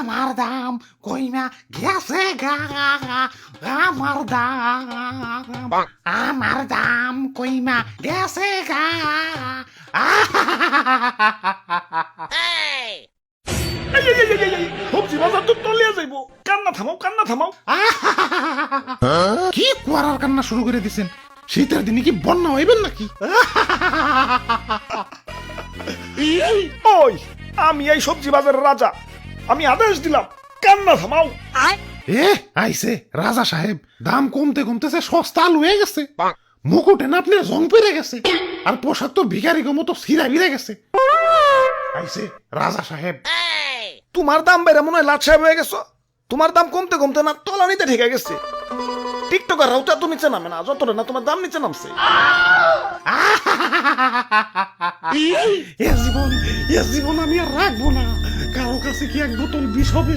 আমার দাম কইমা গেছে গা আমার দাম আমার দাম কইমা গেছে গা সবজি বাজার তো তলিয়া যাইব কান্না থামাও কান্না থামাও কি কুয়ারার কান্না শুরু করে দিছেন শীতের দিনে কি বন্যা হইবেন নাকি ওই আমি এই সবজি বাজারের রাজা আমি আদেশ দিলাম কান্না থামাও। এ আইছে রাজা সাহেব দাম কমতে কমতেছে সস্তা আলু হয়ে গেছে। মুকুটে না আপনার জং পেরে গেছে আর পোশাক তো ভিখারি মতো সিরা বিরে গেছে। আইছে রাজা সাহেব। তোমার দাম বেড়ে মনে হয় লাট সাহেব হয়ে গেছো? তোমার দাম কমতে কমতে না তলানিতে ঠেকে গেছে। টিকটকার রাউটা তো নিচে নামে না যতটা না তোমার দাম নিচে নামছে। এ জীবন এ জীবন আমি আর রাখব না। কাছে কি এক বোতল বিষ হবে?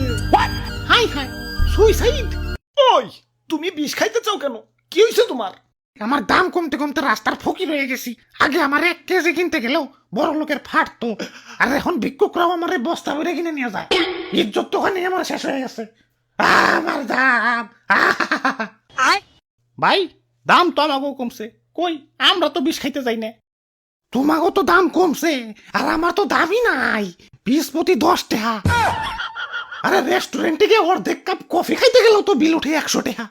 হাই হাই সুইসাইড ওই তুমি বিষ খাইতে চাও কেন? কি হয়েছে তোমার? আমার দাম কমতে কমতে রাস্তার ফকির হয়ে গেছি। আগে আমার এক কেজি কিনতে গেলেও বড় লোকের ফাটতো আর এখন ভিক্ষুকরাও আমার বস্তা ভরে কিনে নিয়ে যায়। ইজ্জত তো ওখানে আমার শেষ হয়ে গেছে। আমার দাম। ভাই দাম তো আমাকেও কমছে। কই আমরা তো বিষ খাইতে যাই না। তোমাকেও তো দাম কমছে আর আমার তো দামই নাই। বিশ প্রতি দশ টাকা আরে রেস্টুরেন্টে গিয়ে অর্ধেক কাপ কফি খাইতে গেলেও তো বিল উঠে একশো টাকা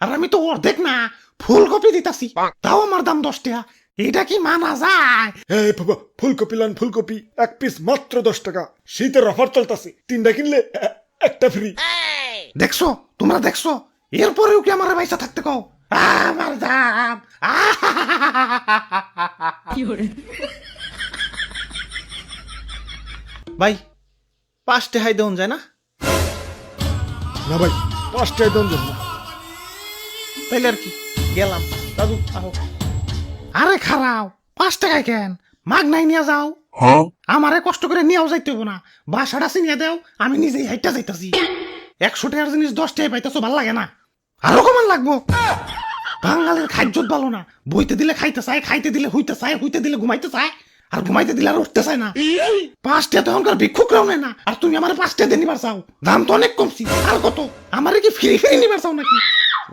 আর আমি তো অর্ধেক না ফুলকপি দিতাছি। তাও আমার দাম দশ টাকা এটা কি মানা যায়? এই বাবা ফুলকপি লান ফুলকপি। এক পিস মাত্র দশ টাকা। শীতের অফার চলতেছে। তিনটা কিনলে একটা ফ্রি। দেখছ? তোমরা দেখছ? এরপরেও কি আমার পয়সা থাকতে কও? আমার দাম। ভাই পাঁচটে হাই দেওয়া যায় না? না ভাই পাঁচটায় দাম জন্য তাইলে আর কি? গেলাম। দাদু আহো। আরে খারাও পাঁচ টাকায় কেন? মাগ নাই নিয়ে যাও। আমারে কষ্ট করে নিয়েও যাইতে হব না। বাসাটা চিনিয়ে দেও আমি নিজেই হাইটা যাইতাছি। একশো টাকার জিনিস দশ টাকায় পাইতেছো ভালো লাগে না। আরও কমান লাগবো। বাঙালির খাদ্যত ভালো না বইতে দিলে খাইতে চায় খাইতে দিলে হইতে চায় হইতে দিলে ঘুমাইতে চায় আর ঘুমাইতে দিলে আর উঠতে চায় না পাঁচটা তো এখনকার ভিক্ষুকরাও নেয় না আর তুমি আমার পাঁচটা দিয়ে নিবার চাও দাম তো অনেক কমছি আর কত আমারে কি ফ্রি ফ্রি নিবার চাও নাকি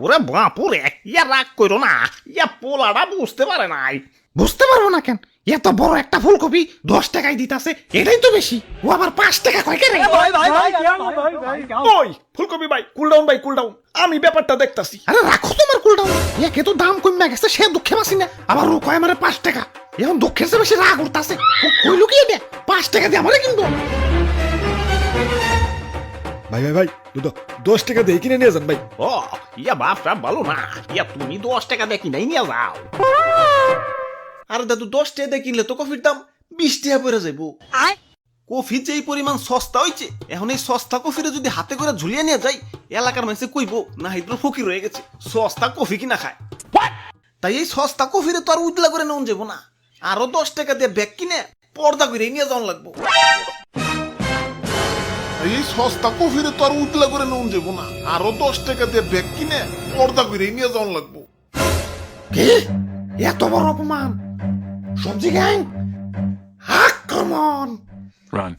ওরে বাপুরে ইয়া রাগ করো না ইয়া পোলাটা বুঝতে পারে নাই বুঝতে পারব না কেন এত বড় একটা ফুলকপি দশ টাকায় দিতাছে এটাই তো বেশি ও আবার পাঁচ টাকা কয় কেন ওই ফুলকপি ভাই কুল ডাউন ভাই কুল ডাউন আমি ব্যাপারটা দেখতাছি আরে রাখো তোমার কুলটাও একে তো দাম কমে গেছে সে দুঃখে বাসি না। আবার ও কয় আমারে পাঁচ টাকা। এখন দুঃখের চেয়ে বেশি রাগ উঠতাছে। কইলো কি এটা পাঁচ টাকা দিয়ে আমারে কিনবো? ভাই ভাই ভাই দুটো দশ টাকা দিয়ে কিনে নিয়ে যান ভাই। ও ইয়া বাপটা ভালো না। ইয়া তুমি দশ টাকা দেখি নাই নিয়ে যাও। আরে দাদু দশ টাকা দিয়ে কিনলে তো কফির দাম বিশ টাকা পড়ে যাইবো। কফি যে পরিমাণ সস্তা হইছে এখন এই সস্তা কফিরে যদি হাতে করে ঝুলিয়ে নিয়ে যাই এলাকার মানুষে কইব না হিদ্র ফকির হয়ে গেছে সস্তা কফি কিনা খায়। তাই এই সস্তা কফিরে তো আর উজলা করে নেওয়া যাব না আরও দশ টাকা দিয়ে ব্যাগ কিনে পর্দা করে নিয়ে যাওয়ান লাগবো। এই সস্তা কফিরে তো আর উতলা করে নুন যাব না আরও দশ টাকা দিয়ে ব্যাগ কিনে পর্দা করে নিয়ে যাওয়ান লাগবো। কি? এত বড় অপমান? সবজি গ্যাং? আক্রমণ Run.